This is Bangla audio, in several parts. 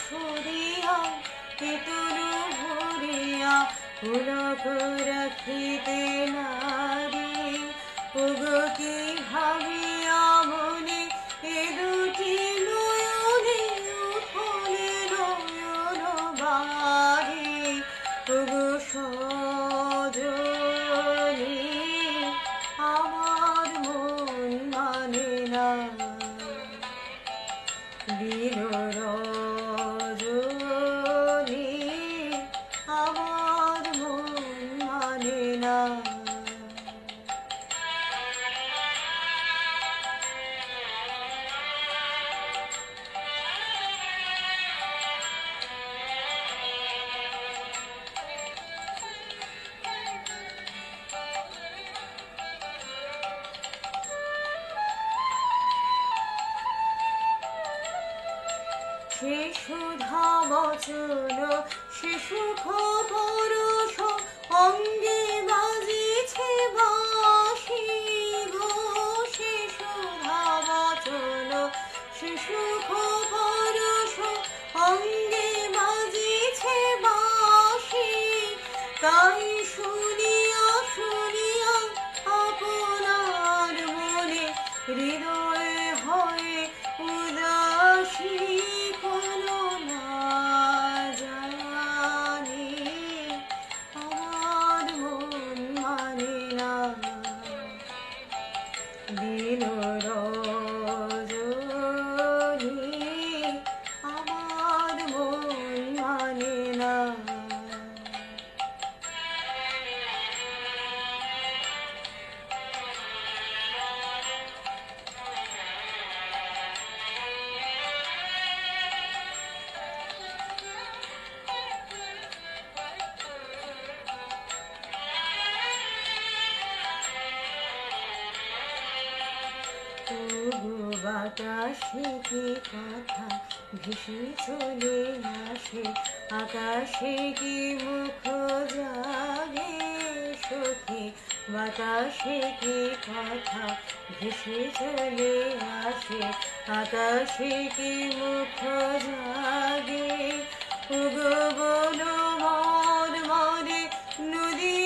সরিয়া তেতুল ভরিয়া পুলক রাখিতে নারী ওগো কি ভাবিয়া বচন, সে সুখ পরশ অঙ্গে বাজিছে বাঁশি গো সে সুধা বচন, সে অঙ্গে বাজিছে বাঁশি। তাই শুনিয়া শুনিয়া দিন তবু কি কথা? ভেসে চলে আসে। আকাশে কি মুখ জাগে সখী? বাতাসে কি কথা? ভেসে চলে আসে। আকাশে কি মুখ জাগে? উগো বলো মন মনে নদীর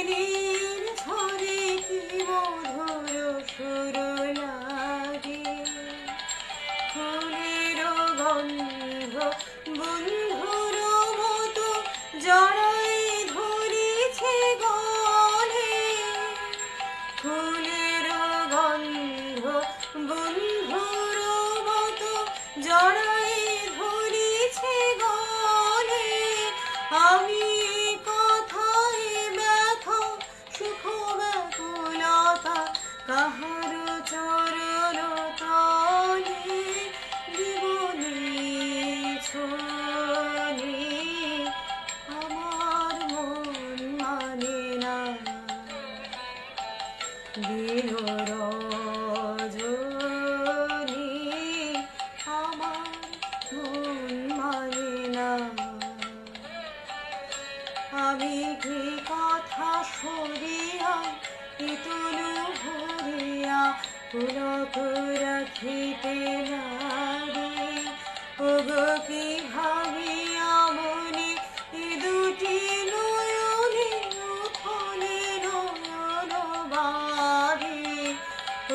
জড়াই ধরেছে গলে। ফুলের গন্ধ বন্ধুর মতো জড়াই ধরেছে গলে। আমি কথায় ব্যথা সুখ ব্যাকুলতা কাহার দেখিতে না রে ওগো কি ভাবে আমনে? দুটি নয়নে উঠলে নয়ন বারে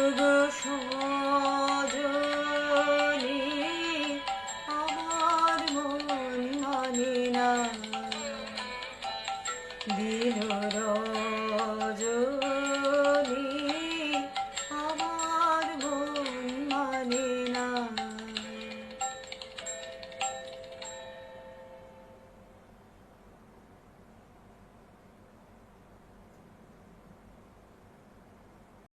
ওগো সজনে, আমার মন মানে না। দিল রজনী